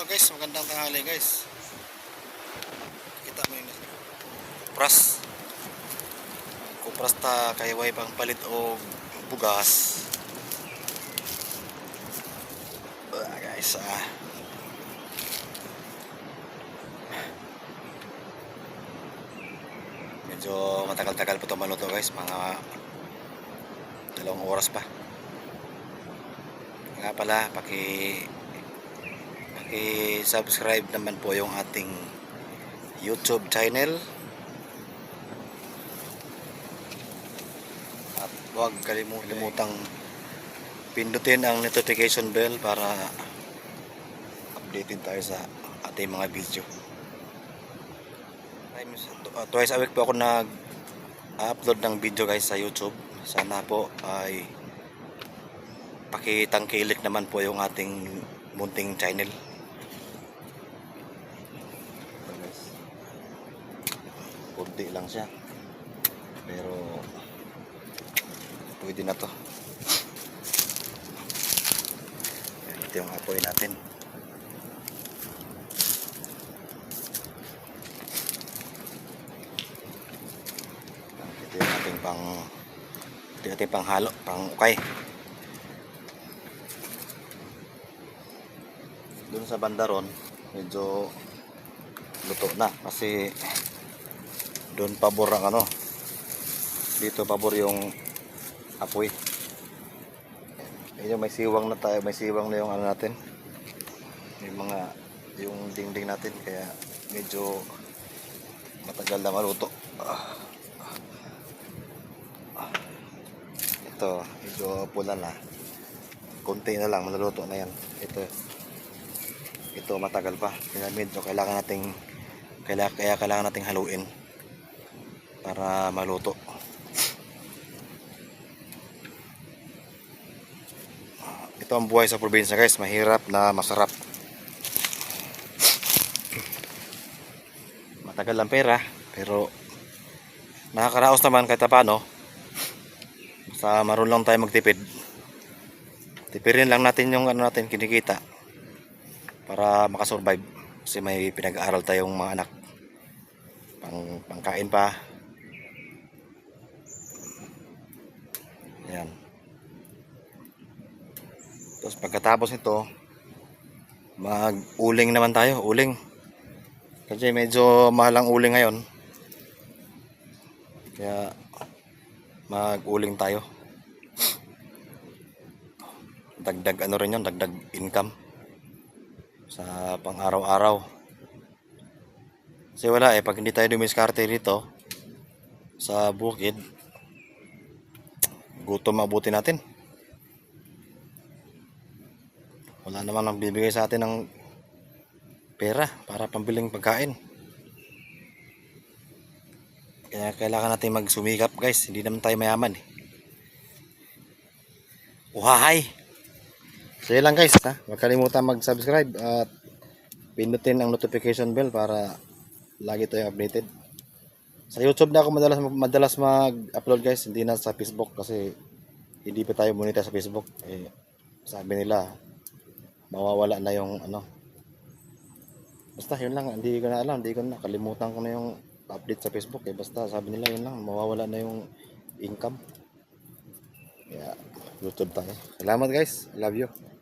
Hello guys, magandang tanghali guys. Kita mo yun. Kupras. Kupras ta kay way pang palit o bugas. Ah, guys, ah. Medyo matagal-tagal po ito maluto guys, mga dalawang oras pa. Nga pala, paki i-subscribe naman po yung ating YouTube channel. At huwag kalimutang pindutin ang notification bell para updated tayo sa ating mga video. Uh, twice a week po ako nag upload ng video guys sa YouTube. Sana po ay pakitangkilik naman po yung ating munting channel Ito, guys. Kunti lang siya. Pero pwede na to. Ito yung apoy natin. Ito yung ating pang ito yung ating pang halo, pang ukay. Doon sa bandaron, medyo luto na kasi doon pabor ang ano. Dito pabor yung apoy. Ayun may siwang na tayo may siwang na yung ano natin. Yung mga yung dingding natin kaya medyo matagal na maluto. Ito medyo pula na. Konti na lang maluluto na yan. Ito ito matagal pa. Kaya medyo kailangan nating kaya, kaya kailangan nating haluin para maluto. Ito ang buhay sa probinsya guys. Mahirap na masarap. Matagal lang pera pero nakakaraos naman kahit paano sa marunong tayo magtipid. Tipirin lang natin yung ano natin kinikita para makasurvive. Kasi may pinag-aaral tayong mga anak. Pang pangkain pa yan tapos pagkatapos nito mag uling naman tayo uling. Kasi medyo mahal ang uling ngayon. Kaya mag uling tayo. Dagdag ano rin yun dagdag income sa pang araw-araw. Kasi wala eh, pag hindi tayo dumiskarte dito sa bukid, gutom mabuti natin. Wala naman ang bibigay sa atin ng pera para pambiling pagkain. Kaya kailangan natin magsumikap guys, hindi naman tayo mayaman eh. Uhahay! So yun lang guys ha. Huwag kalimutan mag-subscribe at pindutin ang notification bell para lagi tayong updated. Sa YouTube na ako madalas madalas mag-upload guys, hindi na sa Facebook kasi hindi pa tayo monetize sa Facebook. Eh, sabi nila mawawala na yung ano. Basta yun lang, hindi ko na alam, hindi ko na kalimutan ko na yung update sa Facebook eh. Basta sabi nila yun lang, mawawala na yung income. Kaya YouTube tayo. Salamat guys. Love you.